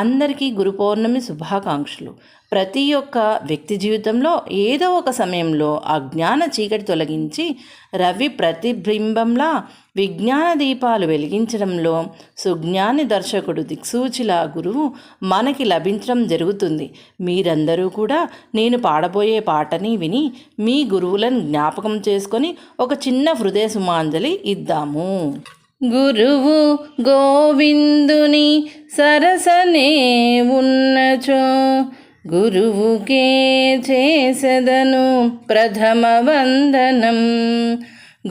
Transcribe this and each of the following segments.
అందరికీ గురు పౌర్ణమి శుభాకాంక్షలు. ప్రతి ఒక్క వ్యక్తి జీవితంలో ఏదో ఒక సమయంలో అజ్ఞాన చీకటి తొలగించి రవి ప్రతిబింబంలా విజ్ఞాన దీపాలు వెలిగించడంలో సుజ్ఞాని దర్శకుడు దిక్సూచిల గురువు మనకి లభించడం జరుగుతుంది. మీరందరూ కూడా నేను పాడబోయే పాటని విని మీ గురువులను జ్ఞాపకం చేసుకొని ఒక చిన్న హృదయ సుమాంజలి ఇద్దాము. గురువు గోవిందుని సరసనే ఉన్నచో. గురువుకే చేసదను ప్రథమ వందనం.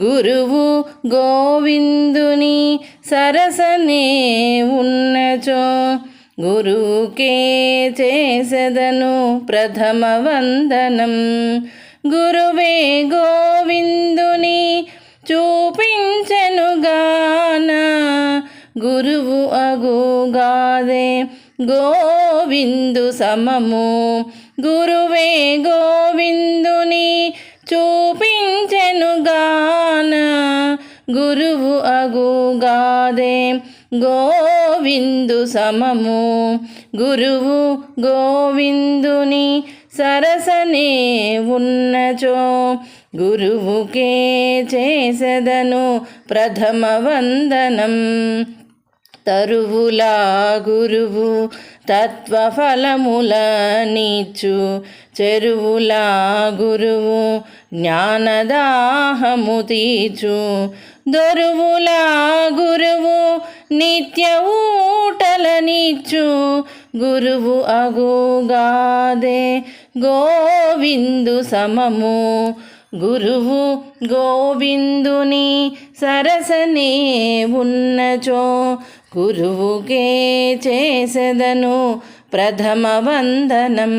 గురువు గోవిందుని సరసనే ఉన్నచో. గురువుకే చేసదను ప్రథమ వందనం. గురువే గోవిందుని చూపించెనుగాన గురువు అగుగాదే గోవిందు సమము. గురువే గోవిందుని చూపించెనుగాన గురువు అగుగాదే గోవిందు సమము. గురువు గోవిందుని సరసనే ఉన్నచో గురువుకే చేసదను ప్రథమ వందనం. తరువులా గురువు తత్వఫలముల నీచు. చెరువులా గురువు జ్ఞానదాహము తీచు. దొరువులా గురువు నిత్య ఊటల నీచు. గురువు అగుగాదే గోవిందు సమము. గురువు గోవిందుని సరసనే ఉన్నచో గురువుకే చేసెదను ప్రథమ వందనం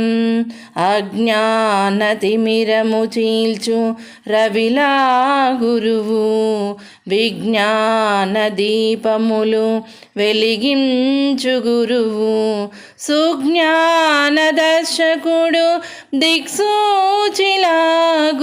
అజ్ఞానతిమిరము చీల్చు రవిలా గురువు. విజ్ఞాన దీపములు వెలిగించు గురువు. సుజ్ఞాన దర్శకుడు దిక్సూచిలా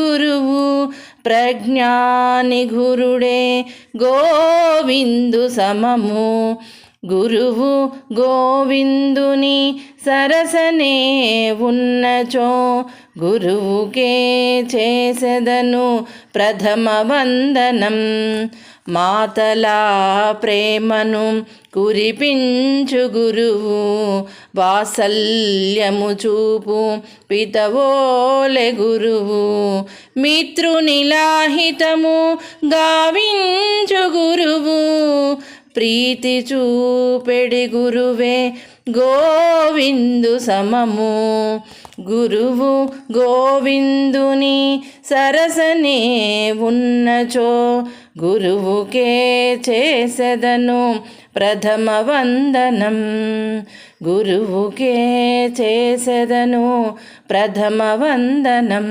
గురువు. ప్రజ్ఞాని గురుడే గోవిందు సమము. గురువు గోవిందుని సరసనే ఉన్నచో. గురువుకే చేసెదను ప్రథమ వందనం. మాతలా ప్రేమను కురిపించు గురువు వాసల్యము చూపు పితవోలె గురువు. మిత్రునిలాహితము గావించు గురువు ప్రీతి చూపెడి గురువే గోవిందు సమము. గురువు గోవిందుని సరసనే ఉన్నచో. గురువుకే చేసెదను ప్రథమ వందనం. గురువుకే చేసెదను ప్రథమ వందనం.